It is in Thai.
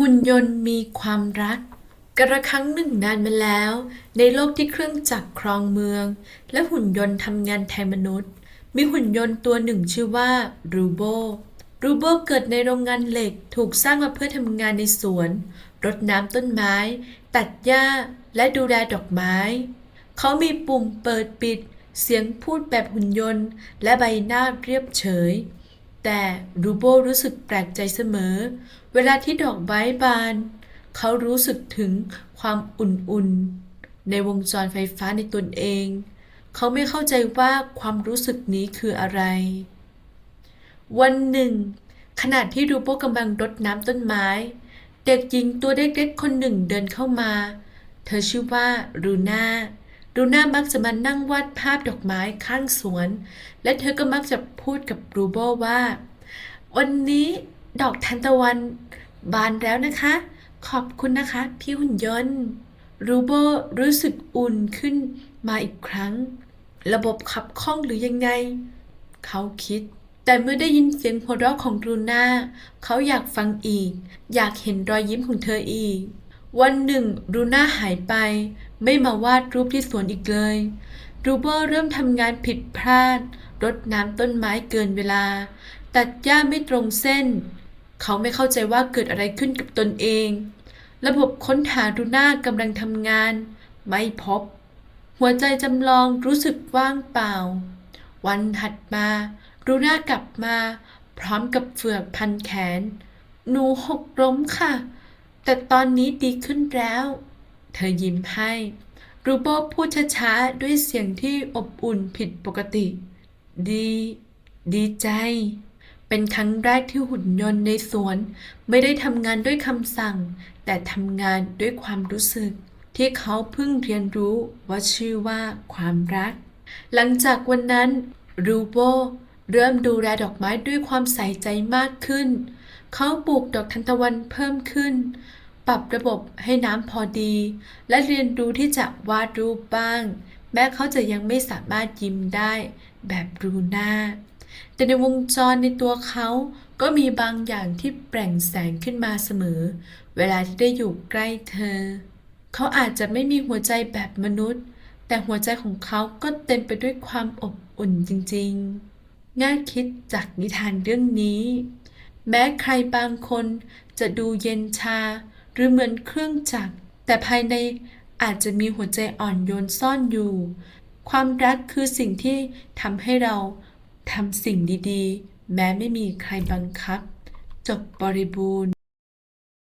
หุ่นยนต์มีความรัก กระครั้งหนึ่งนานมาแล้ว ในโลกที่เครื่องจักรครองเมือง และหุ่นยนต์ทำงานแทนมนุษย์ มีหุ่นยนต์ตัวหนึ่งชื่อว่ารูโบรูโบเกิดในโรงงานเหล็กถูกสร้างมาเพื่อทำงานในสวน รดน้ำต้นไม้ ตัดหญ้า และดูแลดอกไม้ เขามีปุ่มเปิดปิด เสียงพูดแบบหุ่นยนต์ และใบหน้าเรียบเฉย แต่รูโบรู้สึกแปลกใจเสมอ เวลาที่ดอกไม้บาน เขารู้สึกถึงความอุ่นๆ ในวงจรไฟฟ้าในตนเอง เขาไม่เข้าใจว่าความรู้สึกนี้คืออะไร วันหนึ่ง ขณะที่รูโบกำลังรดน้ำต้นไม้ เด็กหญิงตัวเล็กๆคนหนึ่งเดินเข้ามา เธอชื่อว่ารูน่า รูน่ามักจะมานั่งวาดภาพดอกไม้ข้างสวน และเธอก็มักจะพูดกับรูโบว่า วันนี้ดอกทานตะวันบานแล้วนะคะ ขอบคุณนะคะพี่หุ่นยนต์รูโบรู้สึกอุ่นขึ้นมาอีกครั้ง ระบบขับข้องหรือยังไง เขาคิด แต่เมื่อได้ยินเสียงหัวเราะของรูน่า เขาอยากฟังอีก อยากเห็นรอยยิ้มของเธออีก วันหนึ่งรูน่าหายไป ไม่มาวาดรูปที่สวนอีกเลยรูโบเริ่มทำงานผิดพลาด รดน้ำต้นไม้เกินเวลา ตัดหญ้าไม่ตรงเส้น เขาไม่เข้าใจว่าเกิดอะไรขึ้นกับตนเอง ระบบค้นหารูน่ากำลังทำงาน ไม่พบ หัวใจจำลองรู้สึกว่างเปล่า วันถัดมารูน่ากลับมา พร้อมกับเฟือกพันแขน หนูหกล้มค่ะ แต่ตอนนี้ดีขึ้นแล้ว เธอยิ้มให้ รูโบพูดช้าๆ ด้วยเสียงที่อบอุ่นผิดปกติ ดี ดีใจ เป็นครั้งแรกที่หุ่นยนต์ในสวน ไม่ได้ทำงานด้วยคำสั่ง แต่ทำงานด้วยความรู้สึก ที่เขาเพิ่งเรียนรู้ว่าชื่อว่าความรัก หลังจากวันนั้น รูโบเริ่มดูแลดอกไม้ด้วยความใส่ใจมากขึ้น เขาปลูกดอกทานตะวันเพิ่มขึ้น ปรับระบบให้น้ำพอดี และเรียนรู้ที่จะวาดรูปบ้าง แม้เขาจะยังไม่สามารถยิ้มได้แบบรูน่าแต่ในวงจรในตัวเขาก็มีบางอย่างที่แปล่งแสงขึ้นมาเสมอ เวลาที่ได้อยู่ใกล้เธอ เขาอาจจะไม่มีหัวใจแบบมนุษย์ แต่หัวใจของเขาก็เต็มไปด้วยความอบอุ่นจริงๆ ง่ายคิดจากนิทานเรื่องนี้ แม้ใครบางคนจะดูเย็นชา หรือเหมือนเครื่องจักร แต่ภายในอาจจะมีหัวใจอ่อนโยนซ่อนอยู่ ความรักคือสิ่งที่ทำให้เราทำสิ่งดีๆ แม้ไม่มีใครบังคับ จบบริบูรณ์